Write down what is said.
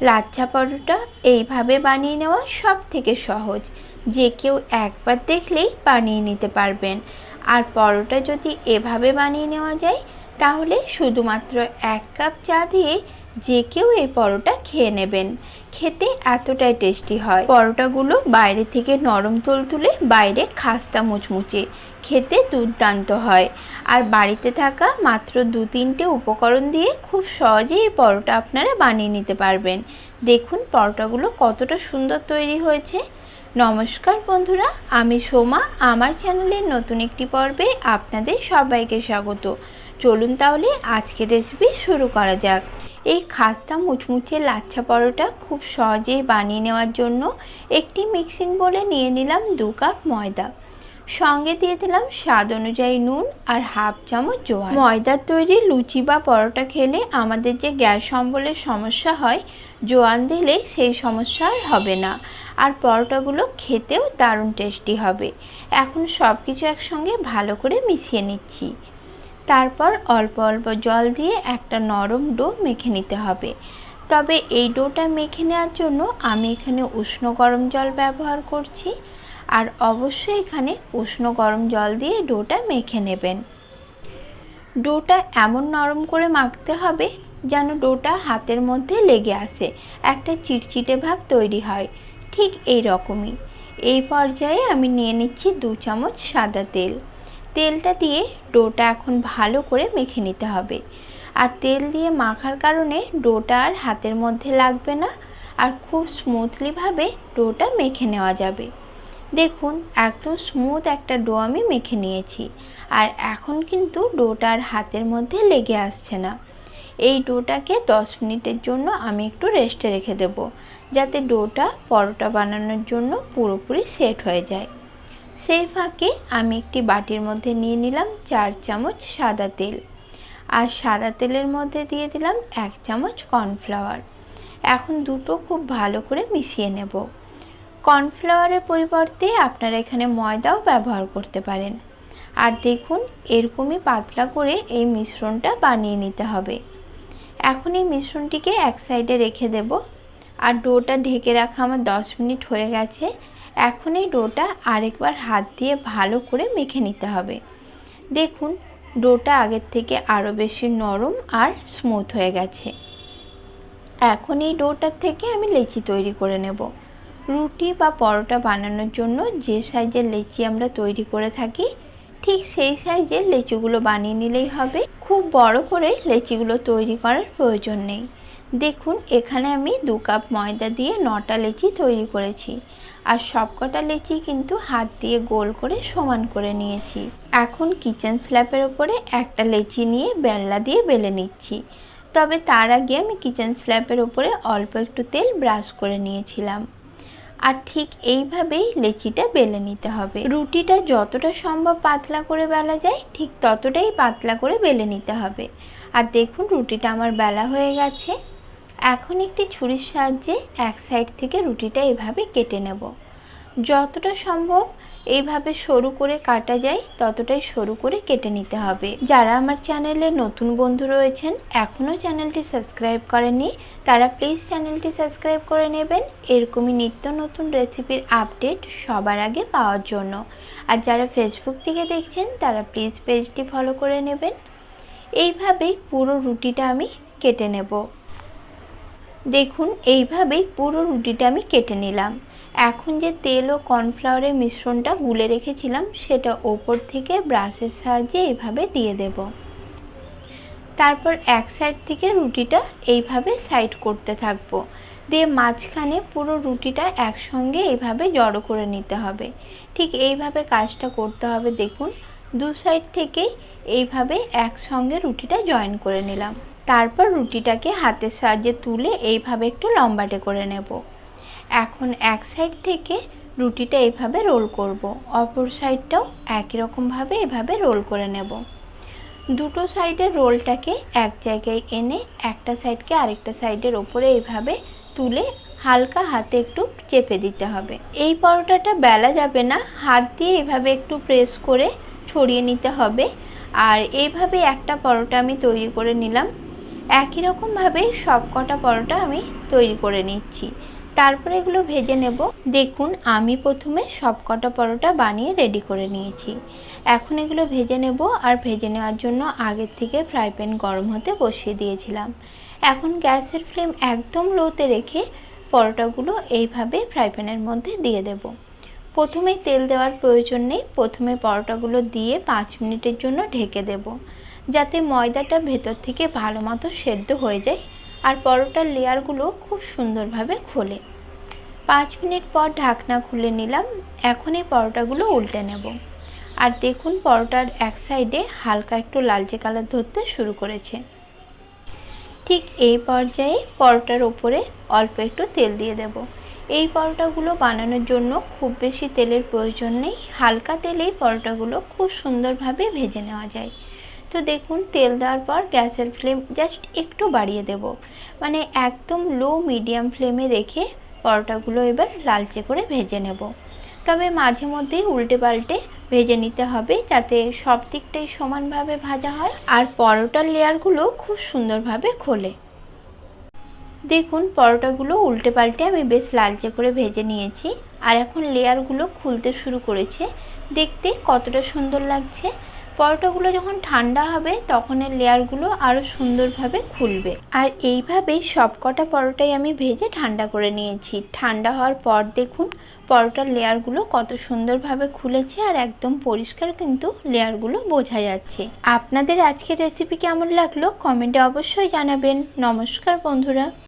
লাচ্ছা পরোটা এইভাবে বানিয়ে নেওয়া সব থেকে সহজ। যে কেউ একবার দেখলেই বানিয়ে নিতে পারবেন। আর পরোটা যদি এভাবে বানিয়ে নেওয়া যায়, তাহলে শুধুমাত্র এক কাপ চা দিয়ে যে কেউ এই পরোটা খেয়ে নেবেন। খেতে এতটাই টেস্টি হয়। পরোটাগুলো বাইরে থেকে নরম তুলতুলে বাইরে খাস্তা মুচমুচে খেতে দুর্দান্ত হয়। আর বাড়িতে থাকা মাত্র দু তিনটে উপকরণ দিয়ে খুব সহজেই এই পরোটা আপনারা বানিয়ে নিতে পারবেন। দেখুন পরোটাগুলো কতটা সুন্দর তৈরি হয়েছে। নমস্কার বন্ধুরা, আমি সোমা। আমার চ্যানেলের নতুন একটি পর্বে আপনাদের সবাইকে স্বাগত। চলুন তাহলে আজকের রেসিপি শুরু করা যাক। এই খাস্তা মুচমুচে লাচ্ছা পরোটা খুব সহজেই বানিয়ে নেওয়ার জন্য একটি মিক্সিং বলে নিয়ে নিলাম দু কাপ ময়দা। সঙ্গে দিয়ে দিলাম স্বাদ অনুযায়ী নুন আর হাফ চামচ জোয়ার। ময়দার তৈরি লুচি বা পরোটা খেলে আমাদের যে গ্যাস অম্বলের সমস্যা হয়, জোয়ান দিলে সেই সমস্যা আর হবে না। আর পরোটাগুলো খেতেও দারুণ টেস্টি হবে। এখন সব কিছু একসঙ্গে ভালো করে মিশিয়ে নিচ্ছি। তারপর অল্প অল্প জল দিয়ে একটা নরম ডো মেখে নিতে হবে। তবে এই ডোটা মেখে নেওয়ার জন্য আমি এখানে উষ্ণ গরম জল ব্যবহার করছি। আর অবশ্যই এখানে উষ্ণ গরম জল দিয়ে ডোটা মেখে নেবেন। ডোটা এমন নরম করে মাখতে হবে যেন ডোটা হাতের মধ্যে লেগে আসে, একটা চিটচিটে ভাব তৈরি হয়। ঠিক এই রকমই। এই পর্যায়ে আমি নিয়ে নিচ্ছি দু চামচ সাদা তেল। তেলটা দিয়ে ডোটা এখন ভালো করে মেখে নিতে হবে। আর তেল দিয়ে মাখার কারণে ডোটা আর হাতের মধ্যে লাগবে না, আর খুব স্মুথলিভাবে ডোটা মেখে নেওয়া যাবে। দেখুন, একদম স্মুথ একটা ডো আমি মেখে নিয়েছি। আর এখন কিন্তু ডোটা আর হাতের মধ্যে লেগে আসছে না। এই ডোটাকে দশ মিনিটের জন্য আমি একটু রেস্টে রেখে দেব, যাতে ডোটা পরোটা বানানোর জন্য পুরোপুরি সেট হয়ে যায়। সেই ফাঁকে আমি একটি বাটির মধ্যে নিয়ে নিলাম চার চামচ সাদা তেল। আর সাদা তেলের মধ্যে দিয়ে দিলাম এক চামচ কর্নফ্লাওয়ার এখন দুটো খুব ভালো করে মিশিয়ে নেব। কর্নফ্লাওয়ারের পরিবর্তে আপনারা এখানে ময়দাও ব্যবহার করতে পারেন। আর দেখুন, এরকমই পাতলা করে এই মিশ্রণটা বানিয়ে নিতে হবে। এখন এই মিশ্রণটিকে এক সাইডে রেখে দেব। আর ডোটা ঢেকে রাখা আমার দশ মিনিট হয়ে গেছে। এখন এই ডোটা আরেকবার হাত দিয়ে ভালো করে মেখে নিতে হবে। দেখুন, ডোটা আগের থেকে আরও বেশি নরম আর স্মুথ হয়ে গেছে। এখন এই ডোটার থেকে আমি লেচি তৈরি করে নেব। রুটি বা পরোটা বানানোর জন্য যে সাইজের লেচি আমরা তৈরি করে থাকি, ঠিক সেই সাইজের লেচিগুলো বানিয়ে নিলেই হবে। খুব বড় করে লেচিগুলো তৈরি করার প্রয়োজন নেই। দেখুন, এখানে আমি দু কাপ ময়দা দিয়ে নটা লেচি তৈরি করেছি। আর সবকটা লেচি কিন্তু হাত দিয়ে গোল করে সমান করে নিয়েছি। এখন কিচেন স্ল্যাপের ওপরে একটা লেচি নিয়ে বেলনা দিয়ে বেলে নিচ্ছি। তবে তার আগে আমি কিচেন স্ল্যাপের ওপরে অল্প একটু তেল ব্রাশ করে নিয়েছিলাম। আর ঠিক এইভাবেই লেচিটা বেলে নিতে হবে। রুটিটা যতটা সম্ভব পাতলা করে বেলা যায়, ঠিক ততটাই পাতলা করে বেলে নিতে হবে। আর দেখুন রুটিটা আমার বেলা হয়ে গেছে। এখন একটি ছুরির সাহায্যে এক সাইড থেকে রুটিটা এভাবে কেটে নেব। যতটা সম্ভব এইভাবে সরু করে কাটা যায়, ততটাই সরু করে কেটে নিতে হবে। যারা আমার চ্যানেলে নতুন বন্ধু রয়েছেন, এখনও চ্যানেলটি সাবস্ক্রাইব করেননি, তারা প্লিজ চ্যানেলটি সাবস্ক্রাইব করে নেবেন। এরকমই নিত্য নতুন রেসিপির আপডেট সবার আগে পাওয়ার জন্য। আর যারা ফেসবুক থেকে দেখছেন, তারা প্লিজ পেজটি ফলো করে নেবেন। এইভাবেই পুরো রুটিটা আমি কেটে নেব। দেখুন, এইভাবেই পুরো রুটিটা আমি কেটে নিলাম। এখন যে তেল ও কর্নফ্লাওয়ারের মিশ্রণটা গুলে রেখেছিলাম, সেটা ওপর থেকে ব্রাশের সাহায্যে এইভাবে দিয়ে দেব। তারপর এক সাইড থেকে রুটিটা এইভাবে সাইড করতে থাকব। দিয়ে মাঝখানে পুরো রুটিটা একসঙ্গে এইভাবে জড়ো করে নিতে হবে। ঠিক এইভাবে কাজটা করতে হবে, দেখুন। দু সাইড থেকে এইভাবে একসঙ্গে রুটিটা জয়েন করে নিলাম। তারপর রুটিটাকে হাতের সাহায্যে তুলে এইভাবে একটু লম্বাটে করে নেব। এখন এক সাইড থেকে রুটিটা এইভাবে রোল করব। অপর সাইডটাও একই রকমভাবে এভাবে রোল করে নেব। দুটো সাইডের রোলটাকে এক জায়গায় এনে একটা সাইডকে আরেকটা সাইডের ওপরে এইভাবে তুলে হালকা হাতে একটু চেপে দিতে হবে। এই পরোটাটা বেলা যাবে না, হাত দিয়ে এভাবে একটু প্রেস করে ছড়িয়ে নিতে হবে। আর এইভাবে একটা পরোটা আমি তৈরি করে নিলাম। একই রকমভাবে সব কটা পরোটা আমি তৈরি করে নিচ্ছি। তারপরে এগুলো ভেজে নেব। দেখুন, আমি প্রথমে সব কটা পরোটা বানিয়ে রেডি করে নিয়েছি। এখন এগুলো ভেজে নেব আর ভেজে নেওয়ার জন্য আগের থেকে ফ্রাই প্যান গরম হতে বসিয়ে দিয়েছিলাম। এখন গ্যাসের ফ্লেম একদম লোতে রেখে পরোটাগুলো এইভাবে ফ্রাই প্যানের মধ্যে দিয়ে দেব। প্রথমেই তেল দেওয়ার প্রয়োজন নেই, প্রথমে পরোটাগুলো দিয়ে পাঁচ মিনিটের জন্য ঢেকে দেব। যাতে ময়দাটা ভেতর থেকে ভালো মতো সেদ্ধ হয়ে যায় আর পরোটার লেয়ারগুলো খুব সুন্দরভাবে খোলে। পাঁচ মিনিট পর ঢাকনা খুলে নিলাম, এখন এই পরোটাগুলো উল্টে নেব। আর দেখুন, পরোটার এক সাইডে হালকা একটু লালচে কালার ধরতে শুরু করেছে। ঠিক এই পর্যায়ে পরোটার ওপরে অল্প একটু তেল দিয়ে দেব। এই পরোটাগুলো বানানোর জন্য খুব বেশি তেলের প্রয়োজন নেই। হালকা তেলেই পরোটাগুলো খুব সুন্দরভাবে ভেজে নেওয়া যায়। তো দেখুন, তেল দেওয়ার পর গ্যাসের ফ্লেম জাস্ট একটু বাড়িয়ে দেব। মানে একদম লো মিডিয়াম ফ্লেমে রেখে পরোটাগুলো এবার লালচে করে ভেজে নেব। তবে মাঝে মধ্যেই উল্টে পাল্টে ভেজে নিতে হবে যাতে সব দিকটাই সমানভাবে ভাজা হয় আর পরোটার লেয়ারগুলো খুব সুন্দরভাবে খোলে। দেখুন, পরোটাগুলো উল্টে পাল্টে আমি বেশ লালচে করে ভেজে নিয়েছি। আর এখন লেয়ারগুলো খুলতে শুরু করেছে। দেখতে কতটা সুন্দর লাগছে। পরোটাগুলো যখন ঠান্ডা হবে, তখন এর লেয়ারগুলো আরও সুন্দরভাবে খুলবে। আর এইভাবেই সবকটা পরোটাই আমি ভেজে ঠান্ডা করে নিয়েছি। ঠান্ডা হওয়ার পর দেখুন, পরোটার লেয়ারগুলো কত সুন্দরভাবে খুলেছে আর একদম পরিষ্কার কিন্তু লেয়ারগুলো বোঝা যাচ্ছে। আপনাদের আজকের রেসিপি কেমন লাগল? কমেন্টে অবশ্যই জানাবেন। নমস্কার বন্ধুরা।